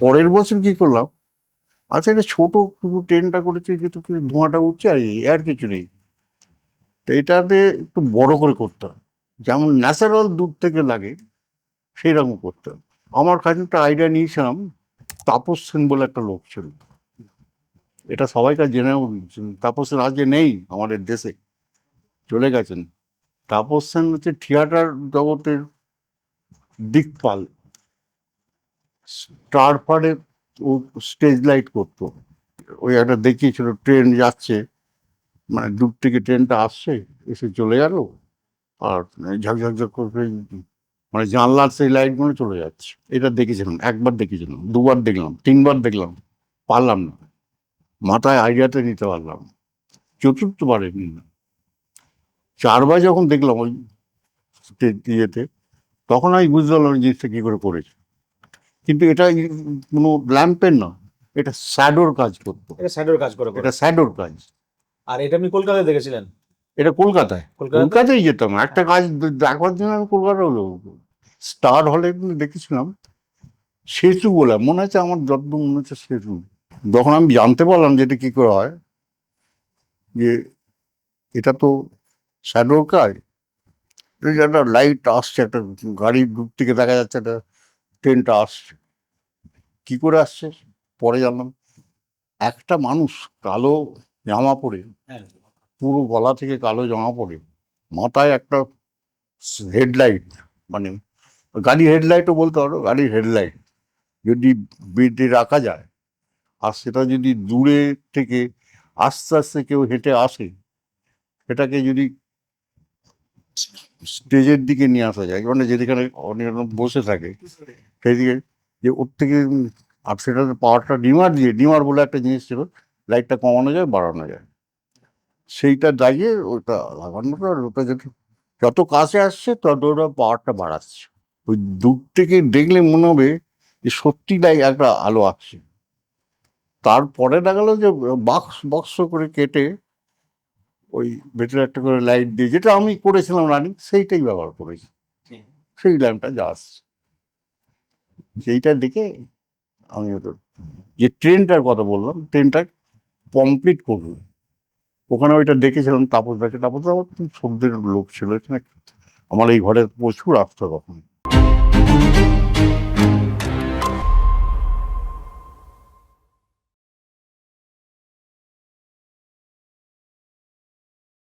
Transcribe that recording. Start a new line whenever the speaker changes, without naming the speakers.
পরের বছর কি করলাম? আচ্ছা এটা ছোট ট্রেনটা করেছে যেহেতু ধোঁয়াটা উঠছে আর আর কিছু নেই। তো এটাতে একটু বড় করে করতে হবে যেমন ন্যাচারাল দূর থেকে লাগে সেই রকম করতে হবে আমার কাছে একটা আইডিয়া নিয়েছিলাম, তাপস সেন বলে একটা লোক ছিল। এটা সবাইকার দিয়েছেন। তাপস সেন আজকে নেই আমাদের দেশে, চলে গেছেন। তাপস সেন হচ্ছে থিয়েটার জগতের দিকপাল। স্টার ফারে ও স্টেজ লাইট করতো। ওই একটা দেখিয়েছিল ট্রেন যাচ্ছে। মানে দূর থেকে ট্রেনটা আসছে, এসে চলে গেল। আর ঝকঝকঝক করে মানে জানলার সেই লাইটগুলো চলে যাচ্ছে। এটা দেখেছিলাম, একবার দেখেছিলাম, দুবার দেখলাম, তিনবার দেখলাম, পারলাম না। মাথায় আইডিয়াটা নিতে পারলাম। চতুর্থবারে নিলাম চারবার যখন দেখলাম ওই ইয়েতে, তখন আমি বুঝতে পারলাম জিনিসটা কী করে করেছে। কিন্তু এটা কোনো ল্যাম্পের না এটা স্যাডোর কাজ করতো।
এটা স্যাডোর কাজ করে।
এটা স্যাডোর কাজ।
আর এটা আপনি কলকাতায় দেখেছিলেন?
এটা কলকাতায়।
কলকাতা
কলকাতায় যেতাম। একটা কাজ দেখবার জন্য আমি কলকাতা হলো। স্টার হলে দেখেছিলাম। সেতু বলে মনে হচ্ছে আমার যতদূর মনে হচ্ছে সেতু যখন আমি জানতে পারলাম যে এটা কী করে হয় যে এটা তো শ্যাডোর কাজ। একটা লাইট আসছে একটা গাড়ির দূর থেকে দেখা যাচ্ছে একটা ট্রেনটা আসছে। কি করে আসছে? পরে জানলাম একটা মানুষ কালো জামা পরে
হ্যাঁ।
পুরো গলা থেকে কালো জামা পরে মাথায় একটা হেডলাইট মানে গাড়ির হেডলাইটও বলতে পারো গাড়ির হেডলাইট যদি বেঁধে রাখা যায় আর সেটা যদি দূরে থেকে আস্তে আস্তে কেউ হেঁটে আসে সেটাকে যদি স্টেজের দিকে নিয়ে আসা যায় মানে যেখানে অনেক বসে থাকে সেদিকে যে ওর থেকে আর সেটাতে পাওয়ারটা ডিমার দিয়ে ডিমার বলে একটা জিনিস ছিল লাইটটা কমানো যায় বাড়ানো যায়। সেইটা দাঁড়িয়ে ওটা লাগানোটা ওটা যদি যত কাছে আসছে তত ওটা পাওয়ারটা বাড়াচ্ছে। ওই দূর থেকে দেখলে মনে হবে যে সত্যি তাই একটা আলো আসছে। তারপরে দেখা গেলো যে বাক্স বক্স করে কেটে ওই ভেতরে একটা করে লাইট দিয়ে যেটা আমি করেছিলাম রানিং সেইটাই ব্যবহার করেছি। সেই ল্যাম্পটা যা আসছে। সেইটা দেখে আমি যে ট্রেনটার কথা বললাম, ট্রেনটা কমপ্লিট করব। ওখানে ওইটা দেখেছিলাম, তাপস দাকে তাপস আমার খুব লোক ছিল। এখানে আমার এই ঘরে প্রচুর আসতো তখন।